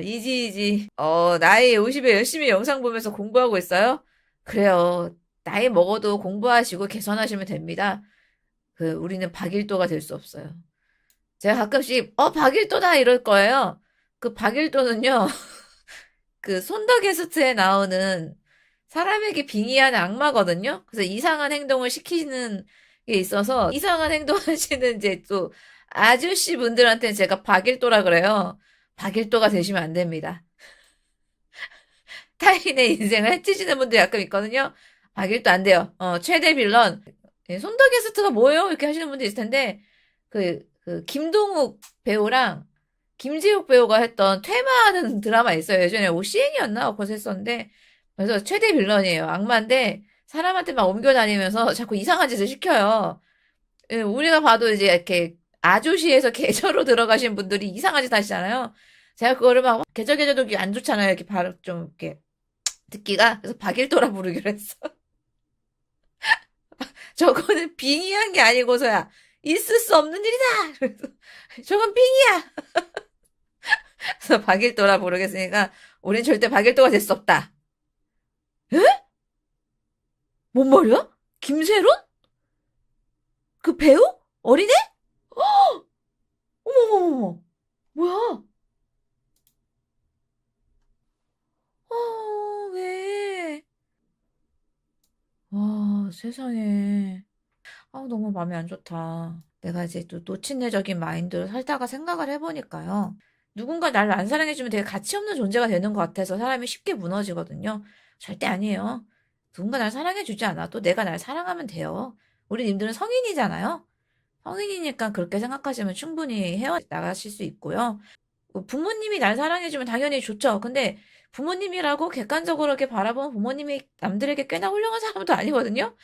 이지 이지. 어, 나이 50에 열심히 영상 보면서 공부하고 있어요? 그래요. 나이 먹어도 공부하시고 개선하시면 됩니다. 그 우리는 박일도가 될 수 없어요. 제가 가끔씩 어 박일도다 이럴 거예요. 그 박일도는요. 그 손더 게스트에 나오는 사람에게 빙의하는 악마거든요. 그래서 이상한 행동을 시키는 게 있어서 이상한 행동하시는 이제 또 아저씨 분들한테는 제가 박일도라 그래요. 박일도가 되시면 안 됩니다. 타인의 인생을 해치시는 분들 가끔 있거든요. 박일도 안 돼요. 어, 최대 빌런. 예, 손더 게스트가 뭐예요? 이렇게 하시는 분들 있을 텐데, 그, 그, 김동욱 배우랑 김지욱 배우가 했던 퇴마하는 드라마 있어요. 예전에 오시행이었나? 그거 했었는데, 그래서 최대 빌런이에요. 악마인데, 사람한테 막 옮겨다니면서 자꾸 이상한 짓을 시켜요. 예, 우리가 봐도 이제 이렇게 아조시에서 계절로 들어가신 분들이 이상한 짓 하시잖아요. 제가 그거를 막 계절 계절 듣기 안 좋잖아요. 이렇게 바로 좀 이렇게 듣기가 그래서 박일도라 부르기로 했어. 저거는 빙의한 게 아니고서야 있을 수 없는 일이다. 그래서 저건 빙의야. 그래서 박일도라 부르겠으니까 우린 절대 박일도가 될 수 없다. 에? 뭔 말이야? 김세론? 그 배우? 어린애? 헉! 어머머머머. 뭐야? 어, 왜? 와, 세상에. 아, 너무 마음이 안 좋다. 내가 이제 또 노친내적인 마인드로 살다가 생각을 해보니까요. 누군가 나를 안 사랑해주면 되게 가치 없는 존재가 되는 것 같아서 사람이 쉽게 무너지거든요. 절대 아니에요. 누군가 날 사랑해주지 않아도 내가 날 사랑하면 돼요. 우리 님들은 성인이잖아요. 성인이니까 그렇게 생각하시면 충분히 헤어 나가실 수 있고요. 뭐 부모님이 날 사랑해주면 당연히 좋죠. 근데 부모님이라고 객관적으로 이렇게 바라보면 부모님이 남들에게 꽤나 훌륭한 사람도 아니거든요.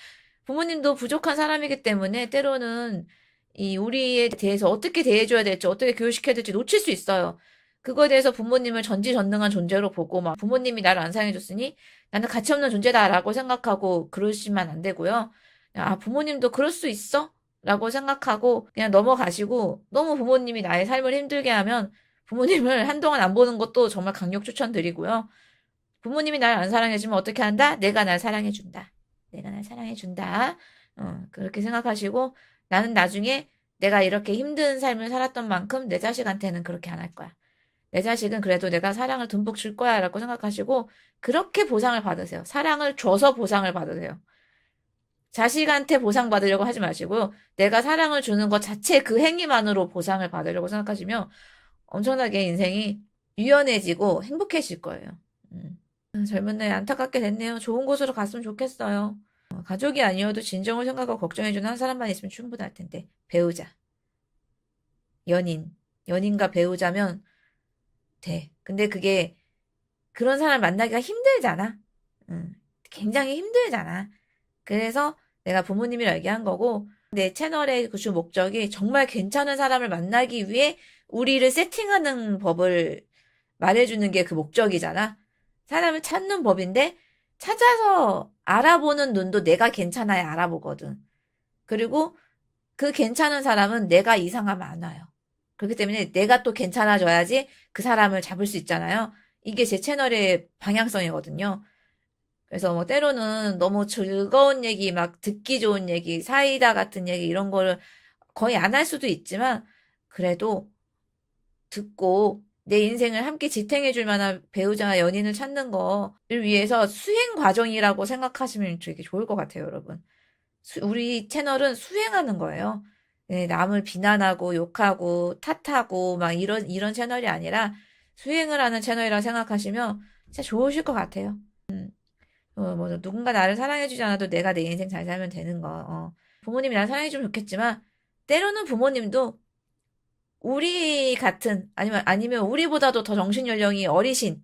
부모님도 부족한 사람이기 때문에 때로는 이 우리에 대해서 어떻게 대해줘야 될지 어떻게 교육시켜야 될지 놓칠 수 있어요. 그거에 대해서 부모님을 전지전능한 존재로 보고 막 부모님이 나를 안 사랑해줬으니 나는 가치 없는 존재다라고 생각하고 그러시면 안 되고요. 아 부모님도 그럴 수 있어? 라고 생각하고 그냥 넘어가시고 너무 부모님이 나의 삶을 힘들게 하면 부모님을 한동안 안 보는 것도 정말 강력 추천드리고요. 부모님이 날 안 사랑해주면 어떻게 한다? 내가 날 사랑해준다. 내가 날 사랑해준다. 어, 그렇게 생각하시고 나는 나중에 내가 이렇게 힘든 삶을 살았던 만큼 내 자식한테는 그렇게 안 할 거야. 내 자식은 그래도 내가 사랑을 듬뿍 줄 거야 라고 생각하시고 그렇게 보상을 받으세요. 사랑을 줘서 보상을 받으세요. 자식한테 보상받으려고 하지 마시고 내가 사랑을 주는 것 자체 그 행위만으로 보상을 받으려고 생각하시면 엄청나게 인생이 유연해지고 행복해질 거예요. 음. 젊은 나이 안타깝게 됐네요. 좋은 곳으로 갔으면 좋겠어요. 어, 가족이 아니어도 진정을 생각하고 걱정해주는 한 사람만 있으면 충분할 텐데 배우자, 연인, 연인과 배우자면 돼. 근데 그게 그런 사람 만나기가 힘들잖아. 음, 굉장히 힘들잖아. 그래서 내가 부모님이랑 얘기한 거고 내 채널의 그 주 목적이 정말 괜찮은 사람을 만나기 위해 우리를 세팅하는 법을 말해주는 게 그 목적이잖아. 사람을 찾는 법인데 찾아서 알아보는 눈도 내가 괜찮아야 알아보거든. 그리고 그 괜찮은 사람은 내가 이상하면 안 와요. 그렇기 때문에 내가 또 괜찮아져야지 그 사람을 잡을 수 있잖아요. 이게 제 채널의 방향성이거든요. 그래서 뭐 때로는 너무 즐거운 얘기, 막 듣기 좋은 얘기, 사이다 같은 얘기 이런 거를 거의 안 할 수도 있지만 그래도 듣고 내 인생을 함께 지탱해 줄 만한 배우자나 연인을 찾는 거를 위해서 수행 과정이라고 생각하시면 되게 좋을 것 같아요, 여러분. 수- 우리 채널은 수행하는 거예요. 네, 남을 비난하고 욕하고 탓하고 막 이런 이런 채널이 아니라 수행을 하는 채널이라고 생각하시면 진짜 좋으실 것 같아요. 어, 뭐, 누군가 나를 사랑해주지 않아도 내가 내 인생 잘 살면 되는 거. 어. 부모님이 나를 사랑해주면 좋겠지만, 때로는 부모님도 우리 같은, 아니면, 아니면 우리보다도 더 정신 연령이 어리신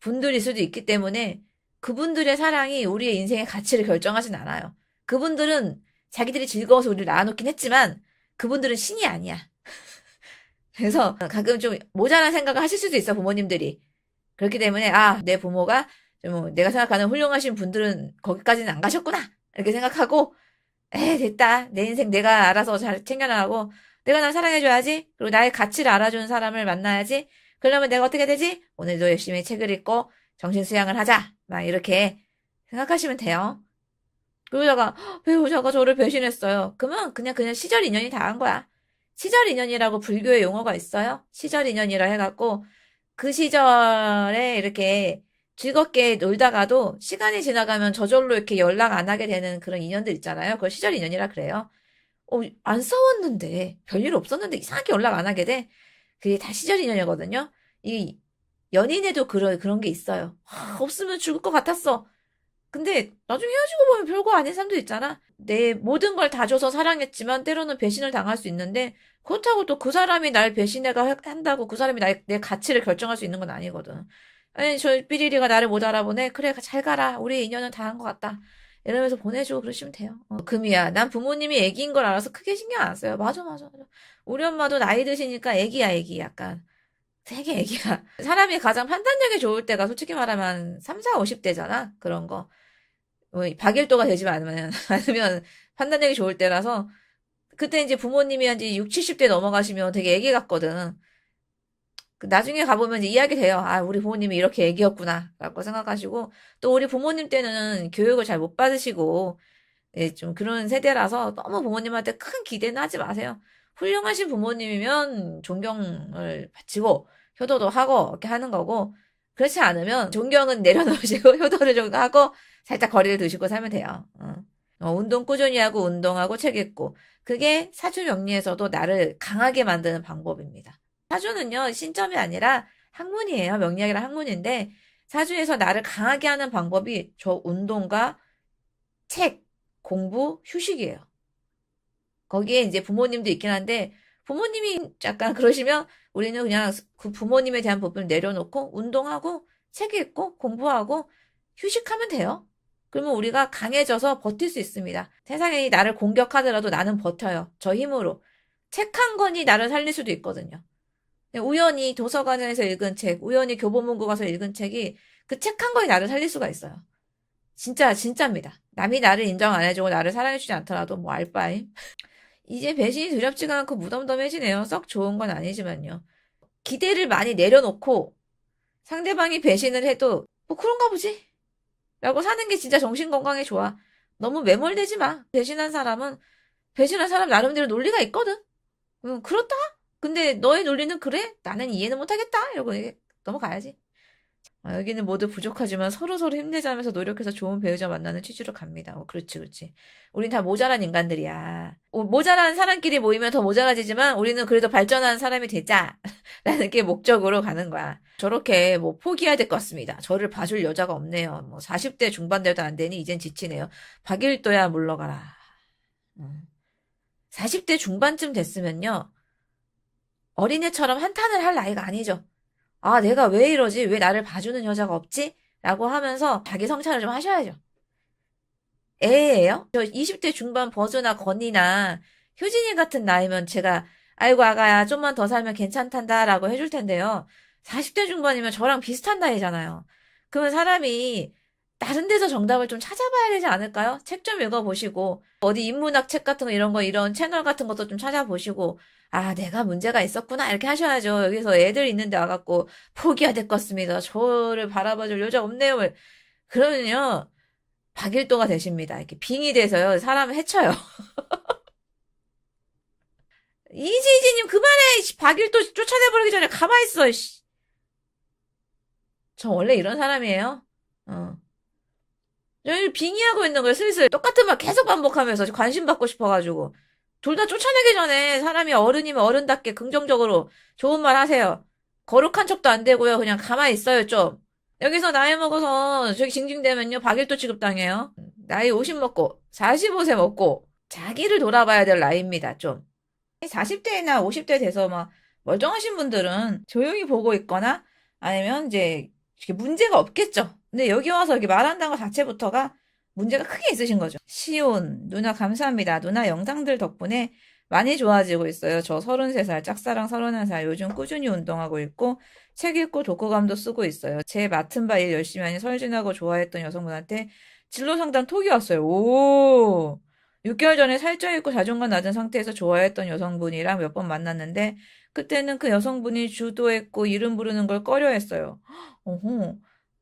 분들일 수도 있기 때문에, 그분들의 사랑이 우리의 인생의 가치를 결정하진 않아요. 그분들은 자기들이 즐거워서 우리를 낳아놓긴 했지만, 그분들은 신이 아니야. 그래서 가끔 좀 모자란 생각을 하실 수도 있어, 부모님들이. 그렇기 때문에, 아, 내 부모가 좀 내가 생각하는 훌륭하신 분들은 거기까지는 안 가셨구나. 이렇게 생각하고, 에, 됐다. 내 인생 내가 알아서 잘 챙겨나가고, 내가 날 사랑해줘야지. 그리고 나의 가치를 알아주는 사람을 만나야지. 그러면 내가 어떻게 되지? 오늘도 열심히 책을 읽고 정신 수양을 하자. 막 이렇게 생각하시면 돼요. 그러다가 "헉, 배우자가 저를 배신했어요. 그러면 그냥 그냥 시절 인연이 다 한 거야. 시절 인연이라고 불교의 용어가 있어요. 시절 인연이라 해갖고 그 시절에 이렇게 즐겁게 놀다가도 시간이 지나가면 저절로 이렇게 연락 안 하게 되는 그런 인연들 있잖아요. 그걸 시절 인연이라 그래요. 어, 안 싸웠는데 별일 없었는데 이상하게 연락 안 하게 돼. 그게 다 시절 인연이거든요. 이 연인에도 그런 그런 게 있어요. 아, 없으면 죽을 것 같았어. 근데 나중에 헤어지고 보면 별거 아닌 사람도 있잖아. 내 모든 걸 다 줘서 사랑했지만 때로는 배신을 당할 수 있는데 그렇다고 또 그 사람이 날 배신해가 한다고 그 사람이 나의, 내 가치를 결정할 수 있는 건 아니거든. 아니 저 삐리리가 나를 못 알아보네. 그래 잘 가라. 우리 인연은 다 한 것 같다. 이러면서 보내주고 그러시면 돼요. 어, 금이야. 난 부모님이 애기인 걸 알아서 크게 신경 안 써요. 맞아 맞아 맞아. 우리 엄마도 나이 드시니까 애기야 애기 약간. 되게 애기야. 사람이 가장 판단력이 좋을 때가 솔직히 말하면 3, 4, 50대잖아. 그런 거. 뭐, 박일도가 되지 않으면, 않으면 판단력이 좋을 때라서 그때 이제 부모님이 한 이제 6, 70대 넘어가시면 되게 애기 같거든. 그 나중에 가보면 이제 이야기 돼요. 아, 우리 부모님이 이렇게 애기였구나. 라고 생각하시고, 또 우리 부모님 때는 교육을 잘 못 받으시고, 예, 좀 그런 세대라서 너무 부모님한테 큰 기대는 하지 마세요. 훌륭하신 부모님이면 존경을 바치고, 효도도 하고, 이렇게 하는 거고, 그렇지 않으면 존경은 내려놓으시고, 효도를 좀 하고, 살짝 거리를 두시고 살면 돼요. 어. 어, 운동 꾸준히 하고, 운동하고, 책 읽고. 그게 사주 명리에서도 나를 강하게 만드는 방법입니다. 사주는요, 신점이 아니라 학문이에요. 명리학이라 학문인데, 사주에서 나를 강하게 하는 방법이 저 운동과 책, 공부, 휴식이에요. 거기에 이제 부모님도 있긴 한데, 부모님이 약간 그러시면 우리는 그냥 그 부모님에 대한 부분을 내려놓고, 운동하고, 책 읽고, 공부하고, 휴식하면 돼요. 그러면 우리가 강해져서 버틸 수 있습니다. 세상이 나를 공격하더라도 나는 버텨요. 저 힘으로. 책 한 권이 나를 살릴 수도 있거든요. 우연히 도서관에서 읽은 책, 우연히 교보문고 가서 읽은 책이 그 책 한 권이 나를 살릴 수가 있어요. 진짜, 진짜입니다. 남이 나를 인정 안 해주고 나를 사랑해주지 않더라도 뭐 알바임. 이제 배신이 두렵지가 않고 무덤덤해지네요. 썩 좋은 건 아니지만요. 기대를 많이 내려놓고 상대방이 배신을 해도 뭐 그런가 보지? 라고 사는 게 진짜 정신 건강에 좋아. 너무 매몰되지 마. 배신한 사람은 배신한 사람 나름대로 논리가 있거든. 음, 그렇다. 근데 너의 논리는 그래? 나는 이해는 못하겠다. 이러고 넘어가야지. 아, 여기는 모두 부족하지만 서로서로 힘내자면서 노력해서 좋은 배우자 만나는 취지로 갑니다. 어, 그렇지, 그렇지. 우린 다 모자란 인간들이야. 어, 모자란 사람끼리 모이면 더 모자라지지만 우리는 그래도 발전한 사람이 되자. 라는 게 목적으로 가는 거야. 저렇게 뭐 포기해야 될 것 같습니다. 저를 봐줄 여자가 없네요. 뭐 40대 중반 돼도 안 되니 이젠 지치네요. 박일도야 물러가라. 음. 40대 중반쯤 됐으면요. 어린애처럼 한탄을 할 나이가 아니죠. 아, 내가 왜 이러지? 왜 나를 봐주는 여자가 없지? 라고 하면서 자기 성찰을 좀 하셔야죠. 애예요? 저 20대 중반 버즈나 건이나 효진이 같은 나이면 제가 아이고 아가야 좀만 더 살면 괜찮단다 라고 해줄 텐데요. 40대 중반이면 저랑 비슷한 나이잖아요. 그러면 사람이 다른 데서 정답을 좀 찾아봐야 되지 않을까요? 책 좀 읽어보시고 어디 인문학 책 같은 거 이런 거 이런 채널 같은 것도 좀 찾아보시고 아 내가 문제가 있었구나 이렇게 하셔야죠. 여기서 애들 있는데 와갖고 것 같습니다. 저를 바라봐줄 여자 없네요. 그러면요 박일도가 되십니다. 이렇게 빙이 돼서요 사람을 해쳐요. 이지이지님 그만해 박일도 쫓아내버리기 전에 가만있어 저 원래 이런 사람이에요. 어. 저희 빙의하고 있는 거예요, 슬슬. 똑같은 말 계속 반복하면서 관심 받고 싶어가지고. 둘 다 쫓아내기 전에 사람이 어른이면 어른답게 긍정적으로 좋은 말 하세요. 거룩한 척도 안 되고요. 그냥 가만히 있어요, 좀. 여기서 나이 먹어서 저기 징징대면요, 박일도 취급당해요. 나이 50 먹고, 45세 먹고, 자기를 돌아봐야 될 나이입니다, 좀. 40대나 50대 돼서 막 멀쩡하신 분들은 조용히 보고 있거나 아니면 이제 문제가 없겠죠. 근데 여기 와서 이렇게 말한다는 것 자체부터가 문제가 크게 있으신 거죠. 시온, 누나 감사합니다. 누나 영상들 덕분에 많이 좋아지고 있어요. 저 33살, 짝사랑 31살, 요즘 꾸준히 운동하고 있고, 책 읽고 독후감도 쓰고 있어요. 제 맡은 바 일 열심히 하니 설진하고 좋아했던 여성분한테 진로 상담 톡이 왔어요. 오! 6개월 전에 살쪄 있고 자존감 낮은 상태에서 좋아했던 여성분이랑 몇 번 만났는데 그때는 그 여성분이 주도했고 이름 부르는 걸 꺼려 했어요. 어허.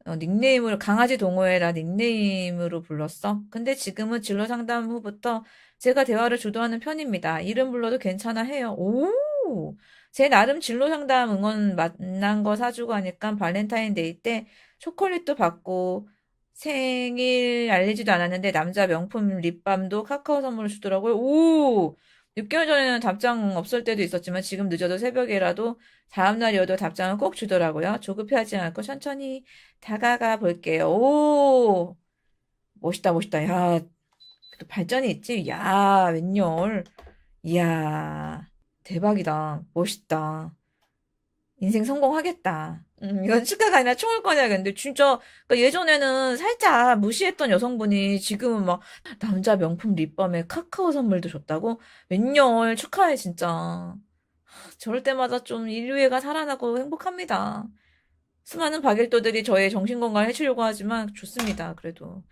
어, 닉네임으로 강아지 동호회라 닉네임으로 불렀어. 근데 지금은 진로 상담 후부터 제가 대화를 주도하는 편입니다. 이름 불러도 괜찮아 해요. 오! 제 나름 진로 상담 응원 만난 거 사주고 하니까 발렌타인데이 때 초콜릿도 받고 생일 알리지도 않았는데 남자 명품 립밤도 카카오 선물을 주더라고요. 오! 6개월 전에는 답장 없을 때도 있었지만 지금 늦어도 새벽이라도 다음날이어도 답장을 꼭 주더라고요. 조급해하지 않고 천천히 다가가 볼게요. 오! 멋있다, 멋있다. 야, 또 발전이 있지? 야, 웬열. 이야, 대박이다. 멋있다. 인생 성공하겠다. 음, 이건 축가가 아니라 총을 꺼내야겠는데, 진짜, 그러니까 예전에는 살짝 무시했던 여성분이 지금은 막, 남자 명품 립밤에 카카오 선물도 줬다고? 웬열, 축하해, 진짜. 저럴 때마다 좀 인류애가 살아나고 행복합니다. 수많은 박일도들이 저의 정신건강을 해치려고 하지만 좋습니다, 그래도.